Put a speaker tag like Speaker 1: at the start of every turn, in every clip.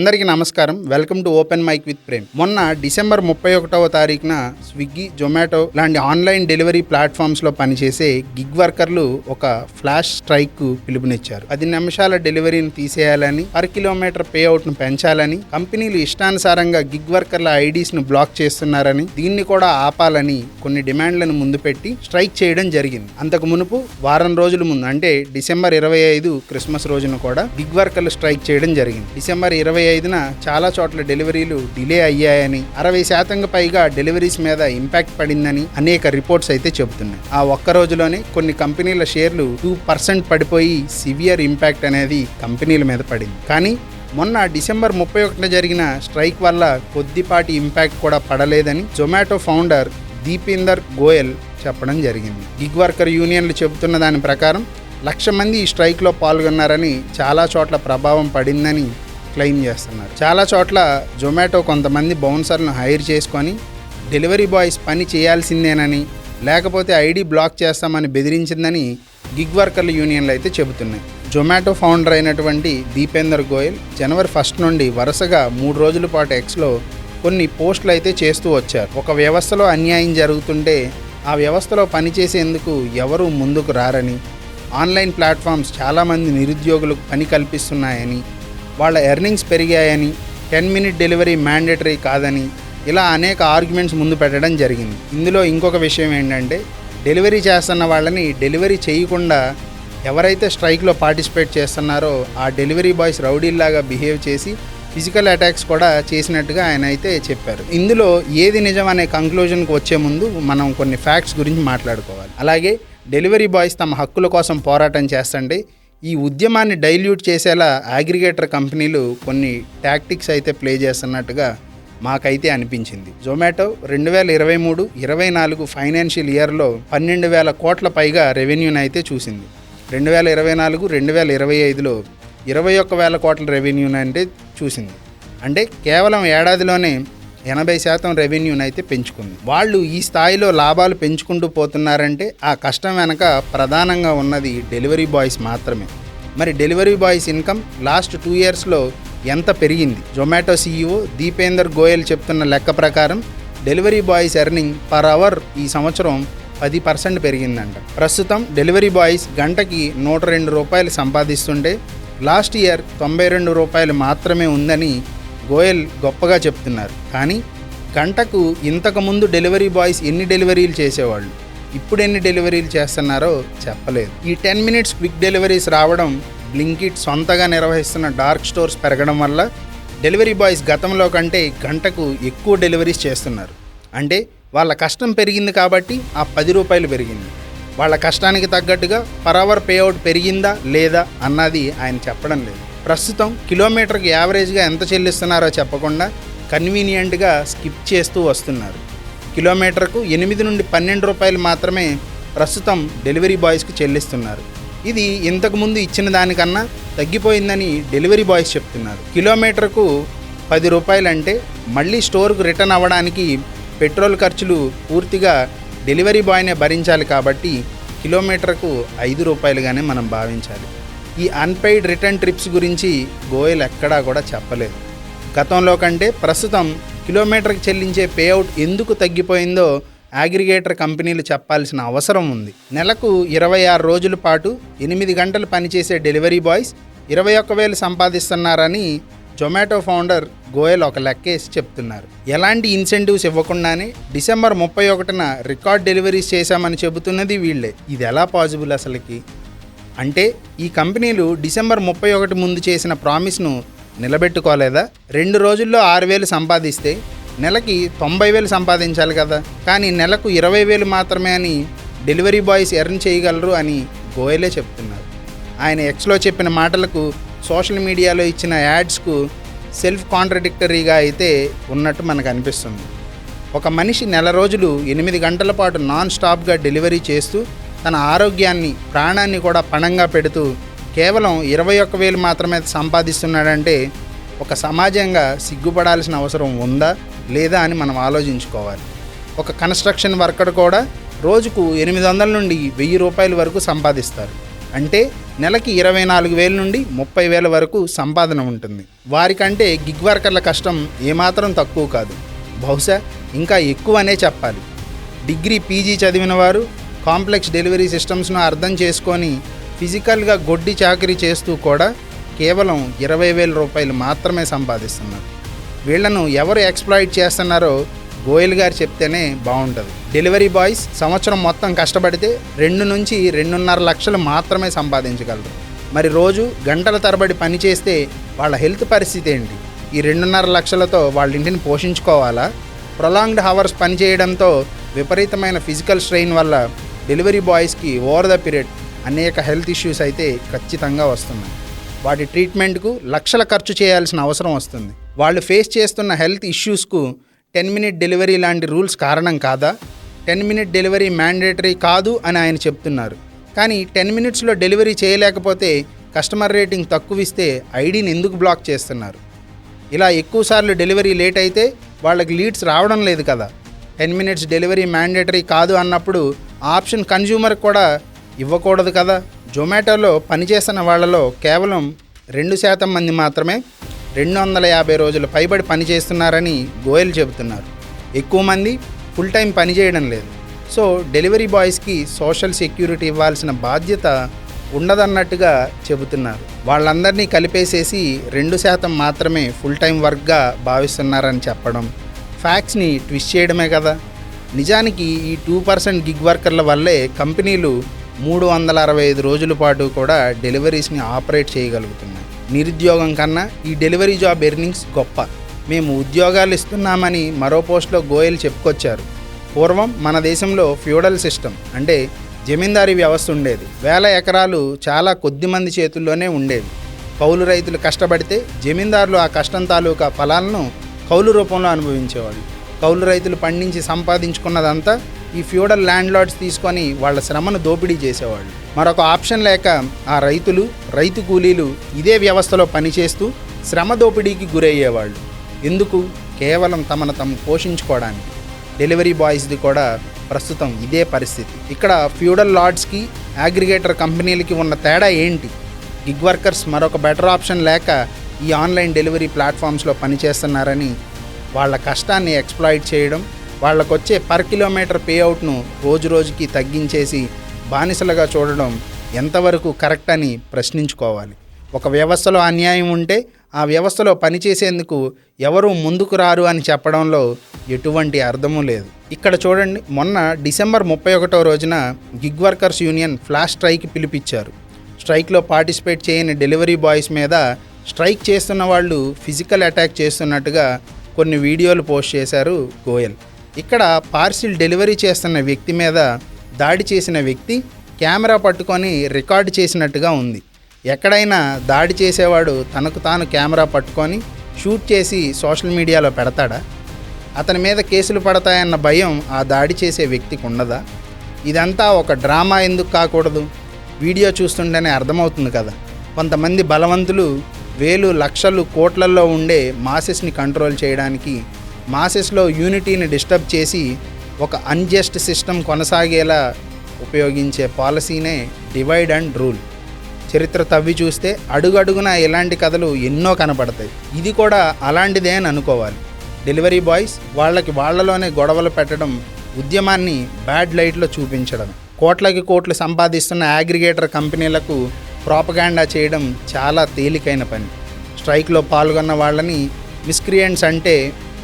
Speaker 1: అందరికీ నమస్కారం. Welcome to open mic with Prem. మొన్న డిసెంబర్ ముప్పై ఒకటవ తారీఖున స్విగ్గీ జొమాటో లాంటి ఆన్లైన్ డెలివరీ ప్లాట్ఫామ్స్లో పనిచేసే గిగ్ వర్కర్లు ఒక ఫ్లాష్ స్ట్రైక్కు పిలుపునిచ్చారు. పది నిమిషాల డెలివరీని తీసేయాలని పర్ కిలోమీటర్ పే అవుట్ను పెంచాలని కంపెనీలు ఇష్టానుసారంగా గిగ్ వర్కర్ల ఐడీస్ను బ్లాక్ చేస్తున్నారని దీన్ని కూడా ఆపాలని కొన్ని డిమాండ్లను ముందు పెట్టి స్ట్రైక్ చేయడం జరిగింది. అంతకు మునుపు వారం రోజుల ముందు అంటే డిసెంబర్ ఇరవై ఐదు క్రిస్మస్ రోజున కూడా గిగ్ వర్కర్లు స్ట్రైక్ చేయడం జరిగింది. డిసెంబర్ ఇరవై ఐదున చాలా చోట్ల డెలివరీలు డిలే అయ్యాయని అరవై శాతంగా పైగా డెలివరీస్ మీద ఇంపాక్ట్ పడిందని అనేక రిపోర్ట్స్ అయితే చెబుతున్నాయి. ఆ ఒక్క రోజులోనే కొన్ని కంపెనీల షేర్లు టూ పర్సెంట్ పడిపోయి సివియర్ ఇంపాక్ట్ అనేది కంపెనీల మీద పడింది. కానీ మొన్న డిసెంబర్ ముప్పై ఒకటిన జరిగిన స్ట్రైక్ వల్ల కొద్దిపాటి ఇంపాక్ట్ కూడా పడలేదని జొమాటో ఫౌండర్ దీపేందర్ గోయల్ చెప్పడం జరిగింది. గిగ్ వర్కర్ యూనియన్లు చెబుతున్న దాని ప్రకారం లక్ష మంది ఈ స్ట్రైక్లో పాల్గొన్నారని చాలా చోట్ల ప్రభావం పడిందని క్లెయిమ్ చేస్తున్నారు. చాలా చోట్ల జొమాటో కొంతమంది బౌన్సర్లను హైర్ చేసుకొని డెలివరీ బాయ్స్ పని చేయాల్సిందేనని లేకపోతే ఐడి బ్లాక్ చేస్తామని బెదిరించిందని గిగ్ వర్కర్ల యూనియన్లు అయితే చెబుతున్నాయి. జొమాటో ఫౌండర్ అయినటువంటి దీపేందర్ గోయల్ జనవరి ఫస్ట్ నుండి వరుసగా మూడు రోజుల పాటు ఎక్స్లో కొన్ని పోస్టులు అయితే చేస్తూ వచ్చారు. ఒక వ్యవస్థలో అన్యాయం జరుగుతుంటే ఆ వ్యవస్థలో పనిచేసేందుకు ఎవరూ ముందుకు రారని ఆన్లైన్ ప్లాట్ఫామ్స్ చాలామంది నిరుద్యోగులకు పని కల్పిస్తున్నాయని వాళ్ళ ఎర్నింగ్స్ పెరిగాయని టెన్ మినిట్ డెలివరీ మ్యాండేటరీ కాదని ఇలా అనేక ఆర్గ్యుమెంట్స్ ముందు పెట్టడం జరిగింది. ఇందులో ఇంకొక విషయం ఏంటంటే డెలివరీ చేస్తున్న వాళ్ళని డెలివరీ చేయకుండా ఎవరైతే స్ట్రైక్లో పార్టిసిపేట్ చేస్తున్నారో ఆ డెలివరీ బాయ్స్ రౌడీల్లాగా బిహేవ్ చేసి ఫిజికల్ అటాక్స్ కూడా చేసినట్టుగా ఆయన అయితే చెప్పారు. ఇందులో ఏది నిజం అనే కంక్లూజన్కి వచ్చే ముందు మనం కొన్ని ఫ్యాక్ట్స్ గురించి మాట్లాడుకోవాలి. అలాగే డెలివరీ బాయ్స్ తమ హక్కుల కోసం పోరాటం చేస్తుంటే ఈ ఉద్యమాన్ని డైల్యూట్ చేసేలా అగ్రిగేటర్ కంపెనీలు కొన్ని టాక్టిక్స్ అయితే ప్లే చేస్తున్నట్టుగా మాకైతే అనిపించింది. జొమాటో రెండు వేల ఇరవై మూడు ఇరవై నాలుగు ఫైనాన్షియల్ ఇయర్లో పన్నెండు వేల కోట్ల పైగా రెవెన్యూని అయితే చూసింది. రెండు వేల ఇరవై నాలుగు రెండు వేల ఇరవై ఐదులో ఇరవై ఒక్క వేల కోట్ల రెవెన్యూని అంటే చూసింది. అంటే కేవలం ఏడాదిలోనే ఎనభై శాతం రెవెన్యూని అయితే పెంచుకుంది. వాళ్ళు ఈ స్థాయిలో లాభాలు పెంచుకుంటూ పోతున్నారంటే ఆ కష్టం వెనక ప్రధానంగా ఉన్నది డెలివరీ బాయ్స్ మాత్రమే. మరి delivery boys income last two ఇయర్స్లో ఎంత పెరిగింది? జొమాటో సీఈఓ దీపేందర్ గోయల్ చెప్తున్న లెక్క ప్రకారం delivery boys earning per hour ఈ సంవత్సరం పది పర్సెంట్ పెరిగిందంట. ప్రస్తుతం డెలివరీ బాయ్స్ గంటకి నూట రెండు రూపాయలు సంపాదిస్తుంటే లాస్ట్ ఇయర్ తొంభై రెండు రూపాయలు మాత్రమే ఉందని గోయల్ గొప్పగా చెప్తున్నారు. కానీ గంటకు ఇంతకుముందు డెలివరీ బాయ్స్ ఎన్ని డెలివరీలు చేసేవాళ్ళు? ఇప్పుడు ఎన్ని డెలివరీలు చేస్తున్నారో చెప్పలేదు. ఈ టెన్ మినిట్స్ క్విక్ డెలివరీస్ రావడం బ్లింకిట్ సొంతగా నిర్వహిస్తున్న డార్క్ స్టోర్స్ పెరగడం వల్ల డెలివరీ బాయ్స్ గతంలో కంటే గంటకు ఎక్కువ డెలివరీస్ చేస్తున్నారు. అంటే వాళ్ళ కష్టం పెరిగింది కాబట్టి ఆ పది రూపాయలు పెరిగింది. వాళ్ళ కష్టానికి తగ్గట్టుగా పర్ అవర్ పేఅవుట్ పెరిగిందా లేదా అన్నది ఆయన చెప్పడం లేదు. ప్రస్తుతం కిలోమీటర్కి యావరేజ్గా ఎంత చెల్లిస్తున్నారో చెప్పకుండా కన్వీనియంట్గా స్కిప్ చేస్తూ వస్తున్నారు. కిలోమీటర్కు ఎనిమిది నుండి పన్నెండు రూపాయలు మాత్రమే ప్రస్తుతం డెలివరీ బాయ్స్కి చెల్లిస్తున్నారు. ఇది ఇంతకుముందు ఇచ్చిన దానికన్నా తగ్గిపోయిందని డెలివరీ బాయ్స్ చెప్తున్నారు. కిలోమీటర్కు పది రూపాయలంటే మళ్ళీ స్టోర్కు రిటర్న్ అవ్వడానికి పెట్రోల్ ఖర్చులు పూర్తిగా డెలివరీ బాయ్నే భరించాలి కాబట్టి కిలోమీటర్కు ఐదు రూపాయలుగానే మనం భావించాలి. ఈ అన్పెయిడ్ రిటర్న్ ట్రిప్స్ గురించి గోయల్ ఎక్కడా కూడా చెప్పలేదు. గతంలో కంటే ప్రస్తుతం కిలోమీటర్కి చెల్లించే పేఅవుట్ ఎందుకు తగ్గిపోయిందో అగ్రిగేటర్ కంపెనీలు చెప్పాల్సిన అవసరం ఉంది. నెలకు ఇరవై ఆరు రోజుల పాటు ఎనిమిది గంటలు పనిచేసే డెలివరీ బాయ్స్ ఇరవై ఒక్క వేలు సంపాదిస్తున్నారని జొమాటో ఫౌండర్ గోయల్ ఒక లెక్కేసి చెప్తున్నారు. ఎలాంటి ఇన్సెంటివ్స్ ఇవ్వకుండానే డిసెంబర్ ముప్పై ఒకటిన రికార్డ్ డెలివరీస్ చేశామని చెబుతున్నది వీళ్ళే. ఇది ఎలా పాసిబుల్ అసలుకి? అంటే ఈ కంపెనీలు డిసెంబర్ ముప్పై ఒకటి ముందు చేసిన ప్రామిస్ను నిలబెట్టుకోలేదా? రెండు రోజుల్లో ఆరు వేలు సంపాదిస్తే నెలకి తొంభై వేలు సంపాదించాలి కదా. కానీ నెలకు ఇరవై వేలు మాత్రమే అని డెలివరీ బాయ్స్ ఎర్న్ చేయగలరు అని గోయలే చెప్తున్నారు. ఆయన ఎక్స్లో చెప్పిన మాటలకు సోషల్ మీడియాలో ఇచ్చిన యాడ్స్కు సెల్ఫ్ కాంట్రడిక్టరీగా అయితే ఉన్నట్టు మనకు అనిపిస్తుంది. ఒక మనిషి నెల రోజులు ఎనిమిది గంటల పాటు నాన్ స్టాప్గా డెలివరీ చేస్తూ తన ఆరోగ్యాన్ని ప్రాణాన్ని కూడా పణంగా పెడుతూ కేవలం ఇరవై ఒక్క వేలు మాత్రమే సంపాదిస్తున్నాడంటే ఒక సమాజంగా సిగ్గుపడాల్సిన అవసరం ఉందా లేదా అని మనం ఆలోచించుకోవాలి. ఒక కన్స్ట్రక్షన్ వర్కర్ కూడా రోజుకు ఎనిమిది వందల నుండి వెయ్యి రూపాయల వరకు సంపాదిస్తారు. అంటే నెలకి ఇరవై నాలుగు వేల నుండి ముప్పై వేల వరకు సంపాదన ఉంటుంది. వారికంటే గిగ్ వర్కర్ల కష్టం ఏమాత్రం తక్కువ కాదు. బహుశా ఇంకా ఎక్కువనే చెప్పాలి. డిగ్రీ పీజీ చదివిన వారు కాంప్లెక్స్ డెలివరీ సిస్టమ్స్ను అర్థం చేసుకొని ఫిజికల్గా గొడ్డి చాకరీ చేస్తూ కూడా కేవలం ఇరవై వేల రూపాయలు మాత్రమే సంపాదిస్తున్నారు. వీళ్ళను ఎవరు ఎక్స్ప్లాయిట్ చేస్తున్నారో గోయల్ గారు చెప్తేనే బాగుంటుంది. డెలివరీ బాయ్స్ సంవత్సరం మొత్తం కష్టపడితే రెండు నుంచి రెండున్నర లక్షలు మాత్రమే సంపాదించగలరు. మరి రోజు గంటల తరబడి పనిచేస్తే వాళ్ళ హెల్త్ పరిస్థితి ఏంటి? ఈ రెండున్నర లక్షలతో వాళ్ళ ఇంటిని పోషించుకోవాలా? ప్రొలాంగ్డ్ హవర్స్ పనిచేయడంతో విపరీతమైన ఫిజికల్ స్ట్రెయిన్ వల్ల డెలివరీ బాయ్స్కి ఓవర్ ద పీరియడ్ అనేక హెల్త్ ఇష్యూస్ అయితే ఖచ్చితంగా వస్తున్నాయి. వాటి ట్రీట్మెంట్కు లక్షల ఖర్చు చేయాల్సిన అవసరం వస్తుంది. వాళ్ళు ఫేస్ చేస్తున్న హెల్త్ ఇష్యూస్కు టెన్ మినిట్ డెలివరీ లాంటి రూల్స్ కారణం కాదా? టెన్ మినిట్ డెలివరీ మ్యాండేటరీ కాదు అని ఆయన చెప్తున్నారు. కానీ టెన్ మినిట్స్లో డెలివరీ చేయలేకపోతే కస్టమర్ రేటింగ్ తక్కువ ఇస్తే ఐడిని ఎందుకు బ్లాక్ చేస్తున్నారు? ఇలా ఎక్కువసార్లు డెలివరీ లేట్ అయితే వాళ్ళకి లీడ్స్ రావడం లేదు కదా. టెన్ మినిట్స్ డెలివరీ మ్యాండేటరీ కాదు అన్నప్పుడు ఆప్షన్ కన్జ్యూమర్ కూడా ఇవ్వకూడదు కదా? జొమాటోలో పనిచేస్తున్న వాళ్ళలో కేవలం రెండు శాతం మంది మాత్రమే రెండు వందల యాభై రోజులు పైబడి పనిచేస్తున్నారని గోయల్ చెబుతున్నారు. ఎక్కువ మంది ఫుల్ టైం పనిచేయడం లేదు. సో డెలివరీ బాయ్స్కి సోషల్ సెక్యూరిటీ ఇవ్వాల్సిన బాధ్యత ఉండదన్నట్టుగా చెబుతున్నారు. వాళ్ళందరినీ కలిపేసేసి రెండు శాతం మాత్రమే ఫుల్ టైం వర్క్గా భావిస్తున్నారని చెప్పడం. ఫ్యాక్స్ని ట్విస్ట్ చేయడమే కదా? నిజానికి ఈ టూ పర్సెంట్ గిగ్ వర్కర్ల వల్లే కంపెనీలు మూడు వందల అరవై ఐదు రోజుల పాటు కూడా డెలివరీస్ని ఆపరేట్ చేయగలుగుతున్నాయి. నిరుద్యోగం కన్నా ఈ డెలివరీ జాబ్ ఎర్నింగ్స్ గొప్ప. మేము ఉద్యోగాలు ఇస్తున్నామని మరో పోస్ట్లో గోయల్ చెప్పుకొచ్చారు. పూర్వం మన దేశంలో ఫ్యూడల్ సిస్టమ్ అంటే జమీందారీ వ్యవస్థ ఉండేది. వేల ఎకరాలు చాలా కొద్ది మంది చేతుల్లోనే ఉండేవి. కౌలు రైతులు కష్టపడితే జమీందారులు ఆ కష్టం తాలూకా ఫలాలను కౌలు రూపంలో అనుభవించేవాళ్ళు. కౌలు రైతులు పండించి సంపాదించుకున్నదంతా ఈ ఫ్యూడల్ ల్యాండ్ లార్డ్స్ తీసుకొని వాళ్ళ శ్రమను దోపిడీ చేసేవాళ్ళు. మరొక ఆప్షన్ లేక ఆ రైతులు రైతు కూలీలు ఇదే వ్యవస్థలో పనిచేస్తూ శ్రమ దోపిడీకి గురయ్యేవాళ్ళు. ఎందుకు? కేవలం తమను తమ పోషించుకోవడానికి. డెలివరీ బాయ్స్ది కూడా ప్రస్తుతం ఇదే పరిస్థితి. ఇక్కడ ఫ్యూడల్ లార్డ్స్కి అగ్రిగేటర్ కంపెనీలకి ఉన్న తేడా ఏంటి? గిగ్ వర్కర్స్ మరొక బెటర్ ఆప్షన్ లేక ఈ ఆన్లైన్ డెలివరీ ప్లాట్ఫామ్స్లో పనిచేస్తున్నారని వాళ్ళ కష్టాన్ని ఎక్స్ప్లాయిట్ చేయడం వాళ్ళకు వచ్చే పర్ కిలోమీటర్ పేఅవుట్ను రోజు రోజుకి తగ్గించేసి బానిసలుగా చూడడం ఎంతవరకు కరెక్ట్ అని ప్రశ్నించుకోవాలి. ఒక వ్యవస్థలో అన్యాయం ఉంటే ఆ వ్యవస్థలో పనిచేసేందుకు ఎవరు ముందుకు రారు అని చెప్పడంలో ఎటువంటి అర్థము లేదు. ఇక్కడ చూడండి మొన్న డిసెంబర్ ముప్పై ఒకటో రోజున gig workers union flash strike పిలిపించారు. స్ట్రైక్లో పార్టిసిపేట్ చేయని డెలివరీ బాయ్స్ మీద స్ట్రైక్ చేస్తున్న వాళ్ళు ఫిజికల్ అటాక్ చేస్తున్నట్టుగా కొన్ని వీడియోలు పోస్ట్ చేశారు గోయల్. ఇక్కడ పార్సిల్ డెలివరీ చేస్తున్న వ్యక్తి మీద దాడి చేసిన వ్యక్తి కెమెరా పట్టుకొని రికార్డు చేసినట్టుగా ఉంది. ఎక్కడైనా దాడి చేసేవాడు తనకు తాను కెమెరా పట్టుకొని షూట్ చేసి సోషల్ మీడియాలో పెడతాడా? అతని మీద కేసులు పడతాయన్న భయం ఆ దాడి చేసే వ్యక్తికి ఉండదా ఇదంతా ఒక డ్రామా ఎందుకు కాకూడదు? వీడియో చూస్తుంటేనే అర్థమవుతుంది కదా. కొంతమంది బలవంతులు వేలు లక్షలు కోట్లల్లో ఉండే మాసెస్ని కంట్రోల్ చేయడానికి మాసెస్లో యూనిటీని డిస్టర్బ్ చేసి ఒక అన్జస్ట్ సిస్టమ్ కొనసాగేలా ఉపయోగించే పాలసీనే డివైడ్ అండ్ రూల్. చరిత్ర తవ్వి చూస్తే అడుగడుగున ఇలాంటి కథలు ఎన్నో కనపడతాయి. ఇది కూడా అలాంటిదే అని అనుకోవాలి. డెలివరీ బాయ్స్ వాళ్ళకి వాళ్ళలోనే గొడవలు పెట్టడం ఉద్యమాన్ని బ్యాడ్ లైట్లో చూపించడం కోట్లకి కోట్లు సంపాదిస్తున్న అగ్రిగేటర్ కంపెనీలకు ప్రాపగాండా చేయడం చాలా తేలికైన పని. స్ట్రైక్లో పాల్గొన్న వాళ్ళని మిస్క్రియంట్స్ అంటే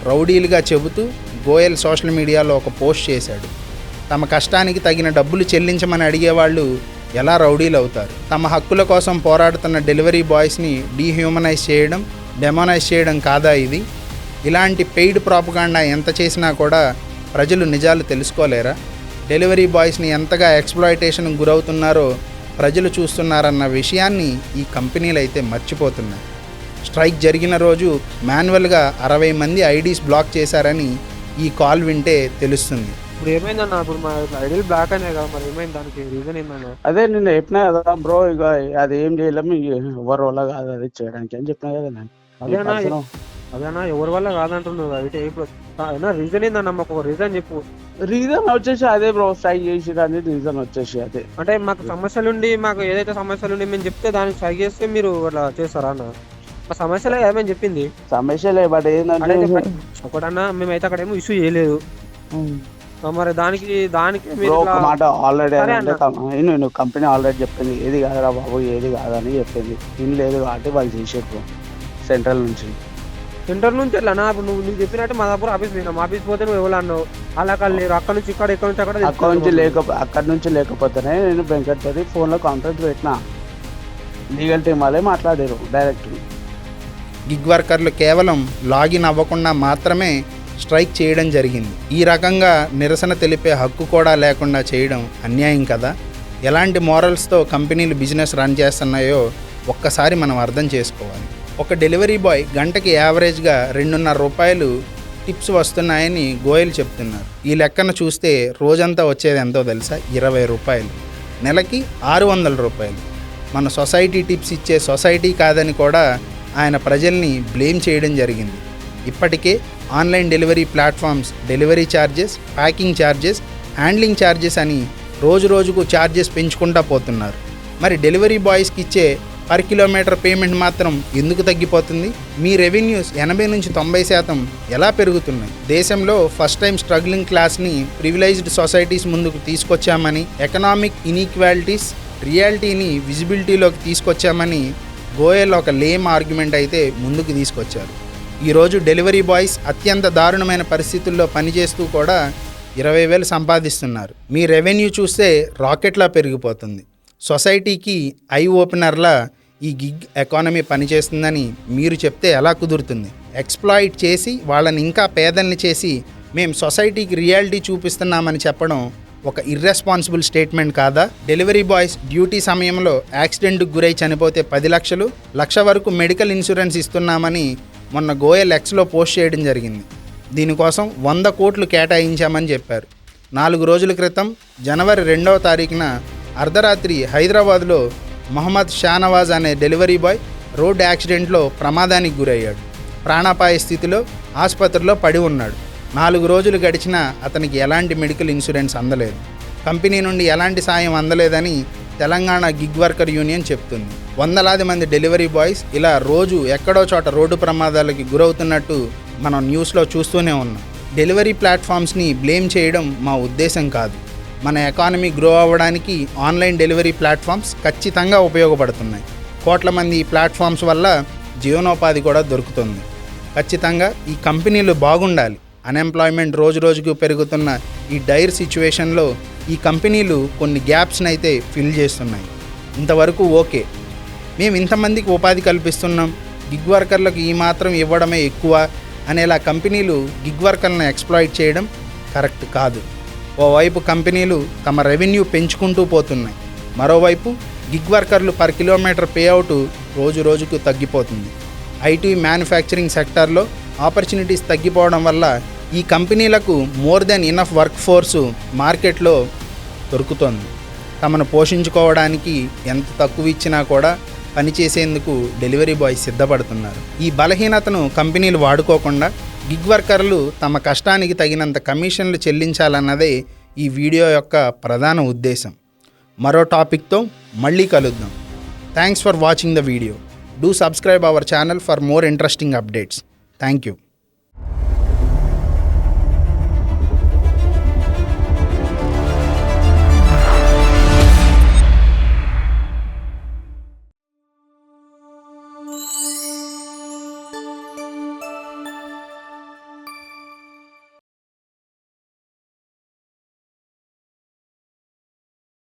Speaker 1: రౌడీలుగా చెబుతూ గోయల్ సోషల్ మీడియాలో ఒక పోస్ట్ చేశాడు. తమ కష్టానికి తగిన డబ్బులు చెల్లించమని అడిగేవాళ్ళు ఎలా రౌడీలు అవుతారు? తమ హక్కుల కోసం పోరాడుతున్న డెలివరీ బాయ్స్ని డీహ్యూమనైజ్ చేయడం డెమోనైజ్ చేయడం కాదా ఇది? ఇలాంటి పెయిడ్ ప్రాపగాండా ఎంత చేసినా కూడా ప్రజలు నిజాలు తెలుసుకోలేరా? డెలివరీ బాయ్స్ని ఎంతగా ఎక్స్ప్లాయిటేషన్ గురవుతున్నారో ప్రజలు చూస్తున్నారన్న విషయాన్ని ఈ కంపెనీలు అయితే మర్చిపోతున్నాయి. స్ట్రైక్ జరిగిన రోజు మాన్యువల్గా అరవై మంది ఐడీస్ బ్లాక్ చేశారని ఈ కాల్ వింటే తెలుస్తుంది.
Speaker 2: ఇప్పుడు ఏమైందన్న? ఇప్పుడు మా ఐడియల్ బ్లాక్ అనే కదా మరి ఏమైంది దానికి రీజన్ ఏందన్న?
Speaker 3: అదే నిన్న చెప్పినా కదా బ్రో ఇక అది ఏం చేయలేము ఎవరి వల్ల కాదు అది చేయడానికి అని చెప్పినా కదా నేను.
Speaker 2: అదేనా? ఎవరి వల్ల కాదంటున్నావు అయితే ఇప్పుడు అయినా రీజన్ ఏందన్న? మాకు ఒక రీజన్ చెప్పు.
Speaker 3: రీజన్ వచ్చేసి అదే బ్రో స్ట్రైక్ చేసిరని రీజన్ వచ్చేసి అదే.
Speaker 2: అంటే మాకు సమస్యలు ఉండి మాకు ఏదైతే సమస్యలు ఉండి మేము చెప్తే దానికి ట్రై చేస్తే మీరు అట్లా చేస్తారా అన్న? సమస్యలే కదా మేము చెప్పింది?
Speaker 3: సమస్యలే బట్ ఏంటంటే
Speaker 2: ఒకటన్నా మేమైతే అక్కడ ఏమో ఇష్యూ చేయలేదు మరి దానికి దానికి
Speaker 3: ఒక మాట ఆల్రెడీ. నేను కంపెనీ ఆల్రెడీ చెప్పింది. ఏది కాదురా బాబు ఏది కాదని చెప్పింది. ఏం లేదు కాబట్టి వాళ్ళు చేసారు సెంట్రల్ నుంచి.
Speaker 2: సెంటర్ నుంచి వెళ్ళానా ఇప్పుడు నువ్వు నీకు చెప్పినట్టు మా దగ్గర ఆఫీస్ పోయినాం. ఆఫీస్ పోతే నువ్వు ఎవరు అన్నావు? అలా కాదు లేరు అక్కడ నుంచి ఇక్కడ ఇక్కడ నుంచి అక్కడ
Speaker 3: అక్కడ నుంచి లేక అక్కడ నుంచి లేకపోతేనే నేను వెంకట్ తోటి ఫోన్లో కాంటాక్ట్ పెట్టిన. లీగల్ టీం వాళ్ళే మాట్లాడారు డైరెక్ట్
Speaker 1: గిగ్ వర్కర్లు కేవలం లాగిన్ అవ్వకుండా మాత్రమే స్ట్రైక్ చేయడం జరిగింది. ఈ రకంగా నిరసన తెలిపే హక్కు కూడా లేకుండా చేయడం అన్యాయం కదా? ఎలాంటి మోరల్స్తో కంపెనీలు బిజినెస్ రన్ చేస్తున్నాయో ఒక్కసారి మనం అర్థం చేసుకోవాలి. ఒక డెలివరీ బాయ్ గంటకి యావరేజ్గా రెండున్నర రూపాయలు టిప్స్ వస్తున్నాయని గోయల్ చెప్తున్నారు. ఈ లెక్కన చూస్తే రోజంతా వచ్చేది ఎంతో తెలుసా? ఇరవై రూపాయలు. నెలకి ఆరు వందల రూపాయలు. మన సొసైటీ టిప్స్ ఇచ్చే సొసైటీ కాదని కూడా ఆయన ప్రజల్ని బ్లేమ్ చేయడం జరిగింది. ఇప్పటికే online delivery platforms delivery charges packing charges handling charges అని రోజు రోజుకు ఛార్జెస్ పెంచుకుంటా పోతున్నారు. మరి డెలివరీ బాయ్స్కి ఇచ్చే పర్ కిలోమీటర్ పేమెంట్ మాత్రం ఎందుకు తగ్గిపోతుంది? మీ రెవెన్యూస్ ఎనభై నుంచి తొంభై శాతం ఎలా పెరుగుతున్నాయి? దేశంలో ఫస్ట్ టైం స్ట్రగ్లింగ్ క్లాస్ని ప్రివిలైజ్డ్ సొసైటీస్ ముందుకు తీసుకొచ్చామని ఎకనామిక్ ఇన్ఈక్వాలిటీస్ రియాలిటీని విజిబిలిటీలోకి తీసుకొచ్చామని గోయల్ ఒక లేమ్ ఆర్గ్యుమెంట్ అయితే ముందుకు తీసుకొచ్చారు. ఈరోజు డెలివరీ బాయ్స్ అత్యంత దారుణమైన పరిస్థితుల్లో పనిచేస్తూ కూడా ఇరవై వేలు సంపాదిస్తున్నారు. మీ రెవెన్యూ చూస్తే రాకెట్లా పెరిగిపోతుంది. సొసైటీకి ఐ ఓపెనర్లా ఈ గిగ్ ఎకానమీ పనిచేస్తుందని మీరు చెప్తే ఎలా కుదురుతుంది? ఎక్స్ప్లాయిట్ చేసి వాళ్ళని ఇంకా పేదల్ని చేసి మేము సొసైటీకి రియాలిటీ చూపిస్తున్నామని చెప్పడం ఒక ఇర్రెస్పాన్సిబుల్ స్టేట్మెంట్ కాదా? డెలివరీ బాయ్స్ డ్యూటీ సమయంలో యాక్సిడెంట్కు గురై చనిపోతే పది లక్షలు లక్ష వరకు మెడికల్ ఇన్సూరెన్స్ ఇస్తున్నామని మొన్న గోయల్ ఎక్స్లో పోస్ట్ చేయడం జరిగింది. దీనికోసం వంద కోట్లు కేటాయించామని చెప్పారు. నాలుగు రోజుల క్రితం జనవరి రెండవ తారీఖున అర్ధరాత్రి హైదరాబాద్లో మహమ్మద్ షానవాజ్ అనే డెలివరీ బాయ్ రోడ్డు యాక్సిడెంట్లో ప్రమాదానికి గురయ్యాడు. ప్రాణాపాయ స్థితిలో ఆసుపత్రిలో పడి ఉన్నాడు. నాలుగు రోజులు గడిచినా అతనికి ఎలాంటి మెడికల్ ఇన్సూరెన్స్ అందలేదు. కంపెనీ నుండి ఎలాంటి సాయం అందలేదని తెలంగాణ గిగ్ వర్కర్ యూనియన్ చెప్తుంది. వందలాది మంది డెలివరీ బాయ్స్ ఇలా రోజు ఎక్కడో చోట రోడ్డు ప్రమాదాలకి గురవుతున్నట్టు మనం న్యూస్లో చూస్తూనే ఉన్నాం. డెలివరీ ప్లాట్ఫామ్స్ని బ్లేమ్ చేయడం మా ఉద్దేశం కాదు. మన ఎకానమీ గ్రో అవ్వడానికి ఆన్లైన్ డెలివరీ ప్లాట్ఫామ్స్ ఖచ్చితంగా ఉపయోగపడుతున్నాయి. కోట్ల మంది ఈ ప్లాట్ఫామ్స్ వల్ల జీవనోపాధి కూడా దొరుకుతుంది. ఖచ్చితంగా ఈ కంపెనీలు బాగుండాలి. అన్ఎంప్లాయ్మెంట్ రోజు రోజుకు పెరుగుతున్న ఈ డైర్ సిచ్యువేషన్లో ఈ కంపెనీలు కొన్ని గ్యాప్స్ని అయితే ఫిల్ చేస్తున్నాయి. ఇంతవరకు ఓకే. మేము ఇంతమందికి ఉపాధి కల్పిస్తున్నాం. గిగ్ వర్కర్లకు ఈ మాత్రం ఇవ్వడమే ఎక్కువ అనేలా కంపెనీలు గిగ్ వర్కర్లను ఎక్స్ప్లాయిట్ చేయడం కరెక్ట్ కాదు. ఓవైపు కంపెనీలు తమ రెవెన్యూ పెంచుకుంటూ పోతున్నాయి. మరోవైపు గిగ్ వర్కర్లు పర్ కిలోమీటర్ పేఅవుట్ రోజు రోజుకు తగ్గిపోతుంది. ఐటీ మ్యానుఫ్యాక్చరింగ్ సెక్టార్లో ఆపర్చునిటీస్ తగ్గిపోవడం వల్ల ఈ కంపెనీలకు more than enough work force మార్కెట్లో దొరుకుతోంది. తమను పోషించుకోవడానికి ఎంత తక్కువ ఇచ్చినా కూడా పనిచేసేందుకు డెలివరీ బాయ్ సిద్ధపడుతున్నారు. ఈ బలహీనతను కంపెనీలు వాడుకోకుండా గిగ్ వర్కర్లు తమ కష్టానికి తగినంత కమిషన్లు చెల్లించాలన్నదే ఈ వీడియో యొక్క ప్రధాన ఉద్దేశం. మరో టాపిక్తో మళ్ళీ కలుద్దాం. Thanks for watching the video. Do subscribe our channel for more interesting updates. Thank you